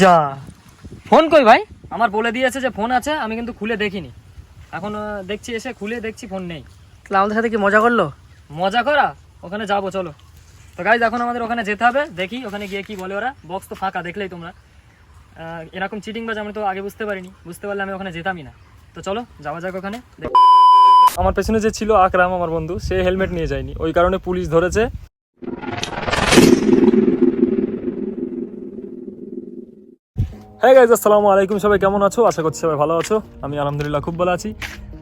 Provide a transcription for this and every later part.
যা ফোন কই ভাই? আমার বলে দিয়েছে যে ফোন আছে আমি কিন্তু খুলে দেখিনি। এখন দেখছি এসে খুলে দেখছি ফোন নেই। তাহলে আমাদের সাথে কি মজা করল? মজা করা? ওখানে যাব চলো। তো গাইজ এখন আমাদের ওখানে যেতে হবে দেখি ওখানে গিয়ে কি বলে ওরা। বক্স তো ফাঁকা দেখলেই তোমরা। এরকম চিটিং বাজ আমি তো আগে বুঝতে পারিনি। বুঝতে পারলে আমি ওখানে যেতামই না। তো চলো যাওয়া যাক ওখানে। আমার পেছনে যে ছিল আকরাম আমার বন্ধু সে হেলমেট নিয়ে যায়নি। ওই কারণে পুলিশ ধরেছে। হ্যাঁ গাইজ আসসালামু আলাইকুম। সবাই কেমন আছো? আশা করছি সবাই ভালো আছো। আমি আলহামদুলিল্লাহ খুব ভালো আছি।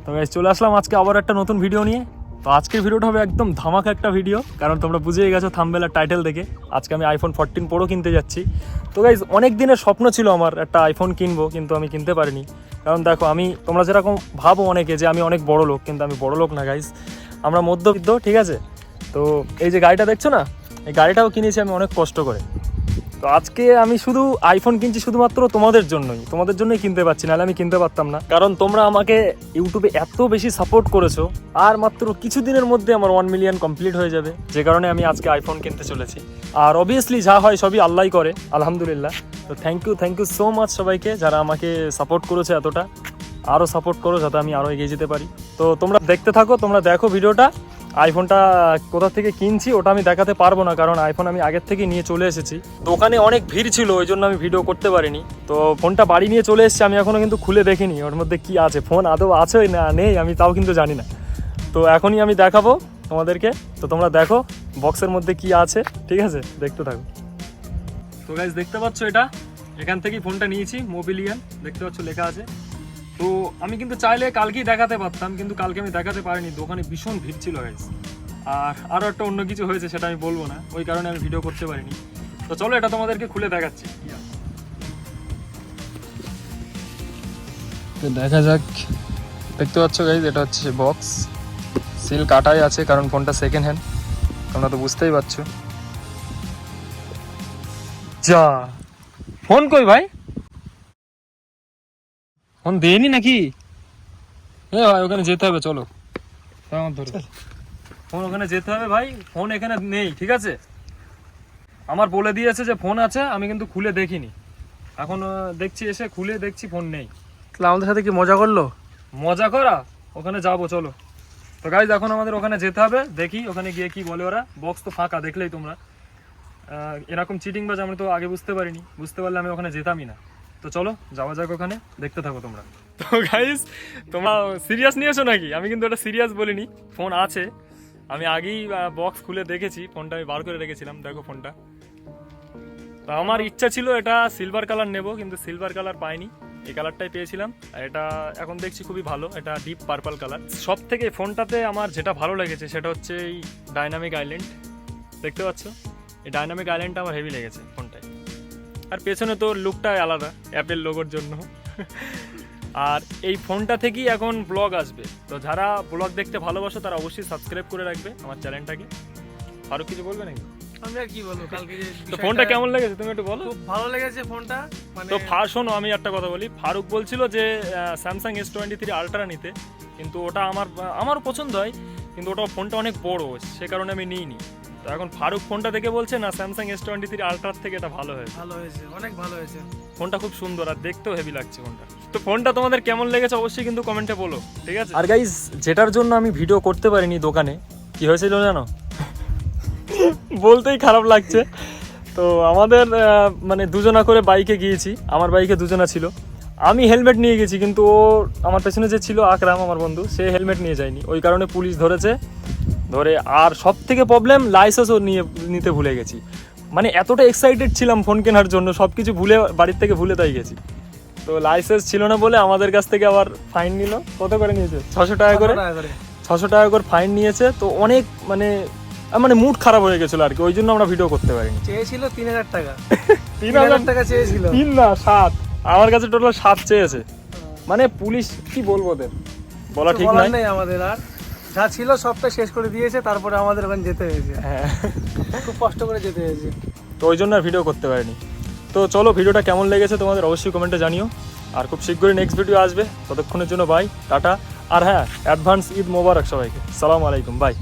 তো গাইজ চলে আসলাম আজকে আবার একটা নতুন ভিডিও নিয়ে। তো আজকের ভিডিওটা হবে একদম ধামাকা একটা ভিডিও কারণ তোমরা বুঝেই গেছো থামবেলার টাইটেল দেখে। আজকে আমি আইফোন ফোরটিন প্রো কিনতে যাচ্ছি। তো গাইজ অনেক দিনের স্বপ্ন ছিল আমার একটা আইফোন কিনবো, কিন্তু আমি কিনতে পারিনি। কারণ দেখো, আমি, তোমরা যেরকম ভাবো অনেকে যে আমি অনেক বড় লোক, কিন্তু আমি বড় লোক না গাইজ আমরা মধ্যবিত্ত, ঠিক আছে? তো এই যে গাড়িটা দেখছ না? এই গাড়িটাও কিনেছি আমি অনেক কষ্ট করে। তো আজকে আমি শুধু আইফোন কিনছি শুধুমাত্র তোমাদের জন্যই। তোমাদের জন্যই কিনতে পারছি, নাহলে আমি কিনতে পারতাম না। কারণ তোমরা আমাকে ইউটিউবে এত বেশি সাপোর্ট করেছ, আর মাত্র কিছু দিনের মধ্যে আমার ওয়ান মিলিয়ন কমপ্লিট হয়ে যাবে। যে কারণে আমি আজকে আইফোন কিনতে চলেছি। আর অবভিয়াসলি যা হয় সবই আল্লাহই করে, আলহামদুলিল্লাহ। তো thank you thank you so much সবাইকে যারা আমাকে সাপোর্ট করেছে এতটা। আরও সাপোর্ট করো, যাতে আমি আরও এগিয়ে যেতে পারি। তো তোমরা দেখতে থাকো, তোমরা দেখো ভিডিওটা। আইফোনটা কোথা থেকে কিনছি ওটা আমি দেখাতে পারব না, কারণ আইফোন আমি আগের থেকে নিয়ে চলে এসেছি। দোকানে অনেক ভিড় ছিল, ওই জন্য আমি ভিডিও করতে পারিনি। তো ফোনটা বাড়ি নিয়ে চলে এসেছি, আমি এখনও কিন্তু খুলে দেখিনি, ওর মধ্যে কি আছে ফোন আদৌ আছে না নেই, আমি তাও কিন্তু জানি না। তো এখনই আমি দেখাবো তোমাদেরকে, তো তোমরা দেখো বক্সের মধ্যে কি আছে, ঠিক আছে? দেখতে থাকো। তো গাইজ দেখতে পাচ্ছ এটা? এখান থেকেই ফোনটা নিয়েছি মোবিলিয়ান দেখতে পাচ্ছ লেখা আছে। তো আমি কিন্তু চাইলে কালকেই দেখাতে পারতাম কিন্তু কালকে আমি দেখাতে পারিনি দোকানে ভীষণ ভিড় ছিল গাইজ আর আরও একটা অন্য কিছু হয়েছে সেটা আমি বলব না ওই কারণে আমি ভিডিও করতে পারিনি। তো চলো এটা তোমাদেরকে খুলে দেখাচ্ছি। তো দেখা যাক দেখতে পাচ্ছ গাইজ এটা হচ্ছে বক্স সিল কাটাই আছে কারণ ফোনটা সেকেন্ড হ্যান্ড তোমরা তো বুঝতেই পারছ। যা। ফোন কই ভাই? ফোন দেয়নি নাকি? এ ভাই ওখানে যেতে হবে চলো। আমার ধরে। ফোন ওখানে যেতে হবে ভাই ফোন এখানে নেই ঠিক আছে? আমার বলে দিয়েছে যে ফোন আছে আমি কিন্তু খুলে দেখিনি। এখন দেখছি এসে খুলে দেখছি ফোন নেই। তাহলে আমাদের সাথে কি মজা করল? মজা করা? ওখানে যাব চলো। তো গাইজ এখন আমাদের ওখানে যেতে হবে দেখি ওখানে গিয়ে কি বলে ওরা। বক্স তো ফাঁকা দেখলেই তোমরা। এরকম চিটিং বাজ আমি তো আগে বুঝতে পারিনি। বুঝতে পারলে আমি ওখানে যেতামই না। তো চলো, যাওয়া যাক ওখানে, দেখতে থাকো তোমরা। তো গাইস তোমরা সিরিয়াস নিয়েছো নাকি? আমি কিন্তু এটা সিরিয়াস বলিনি। ফোন আছে। আমি আগেই বক্স খুলে দেখেছি। ফোনটা আমি বার করে রেখেছিলাম। দেখো ফোনটা তো আমার ইচ্ছা ছিল এটা সিলভার কালার নেব, কিন্তু সিলভার কালার পাইনি। এই কালারটাই পেয়েছিলাম। আর এটা এখন দেখছি খুবই ভালো। এটা ডিপ পার্পল কালার সব থেকে ফোনটাতে আমার যেটা ভালো লেগেছে, সেটা হচ্ছে এই ডাইনামিক আইল্যান্ড দেখতে পাচ্ছ? এই ডাইনামিক আইল্যান্ডটা আমার হেভি লেগেছে ফোনটায় আর পেছনে তো লুকটাই আলাদা অ্যাপেল লোগোর জন্য। আর এই ফোনটা থেকেই এখন ব্লগ আসবে। তো যারা ব্লগ দেখতে ভালোবাসো তারা অবশ্যই সাবস্ক্রাইব করে রাখবে আমার চ্যানেলটাকে আরও কিছু বলবে নাকি? আমি আর কি বলব? কালকে তো ফোনটা কেমন লেগেছে? তুমি একটু বলো। খুব ভালো লেগেছে ফোনটা মানে তো ফা শোনো আমি একটা কথা বলি। ফারুক বলছিল যে Samsung S twenty three Ultra নিতে। কিন্তু ওটা আমার আমারও পছন্দ হয় কিন্তু ওটা ফোনটা অনেক বড় সে কারণে আমি নিইনি। তো এখন ফারুক ফোনটা দেখে বলছে না স্যামসাং এস টোয়েন্টি থ্রি আলট্রার থেকে এটা ভালো হয়েছে। ভালো হয়েছে অনেক ভালো হয়েছে। ফোনটা খুব সুন্দর আর দেখতেও হেভি লাগছে ফোনটা। তো ফোনটা তোমাদের কেমন লেগেছে অবশ্যই কিন্তু কমেন্টে বলো ঠিক আছে? আর গাইজ যেটার জন্য আমি ভিডিও করতে পারিনি দোকানে কি হয়েছিল জানো? বলতেই খারাপ লাগছে। তো আমাদের মানে দুজনা করে বাইকে গিয়েছি আমার বাইকে দুজনা ছিল। আমি হেলমেট নিয়ে গেছি কিন্তু ও আমার পেছনে যে ছিল আকরাম আমার বন্ধু সে হেলমেট নিয়ে যায়নি। ওই কারণে পুলিশ ধরেছে। ধরে আর সব থেকে প্রবলেম লাইসেন্সও নিয়ে নিতে ভুলে গেছি। মানে এতটা এক্সাইটেড ছিলাম ফোন কেনার জন্য সব কিছু ভুলে বাড়ির থেকে ভুলে তাই গেছি। তো লাইসেন্স ছিল না বলে আমাদের কাছ থেকে আবার ফাইন নিল। কত করে নিয়েছে? ছশো টাকা করে। ছশো টাকা করে ফাইন নিয়েছে। তো অনেক মানে মানে মুড খারাপ হয়ে গেছিল আর কি। ওই জন্য আমরা ভিডিও করতে পারিনি। চেয়েছিল তিন হাজার টাকা। তিন হাজার হাজার টাকা চেয়েছিল। তিন না সাত। আমার কাছে টোটাল সাত চেয়েছে। মানে পুলিশ কি বলব ওদের? বলা ঠিক নাই আমাদের আর। যা ছিল সবটা শেষ করে দিয়েছে তারপরে আমাদের ওখানে যেতে হয়েছে। হ্যাঁ। খুব কষ্ট করে যেতে হয়েছে। তো ওই জন্য আর ভিডিও করতে পারিনি। তো চলো ভিডিওটা কেমন লেগেছে তোমাদের অবশ্যই কমেন্টে জানিও। আর খুব শীঘ্রই নেক্সট ভিডিও আসবে। ততক্ষণের জন্য বাই টাটা। আর হ্যাঁ অ্যাডভান্স ঈদ মোবারক সবাইকে। সালাম আলাইকুম বাই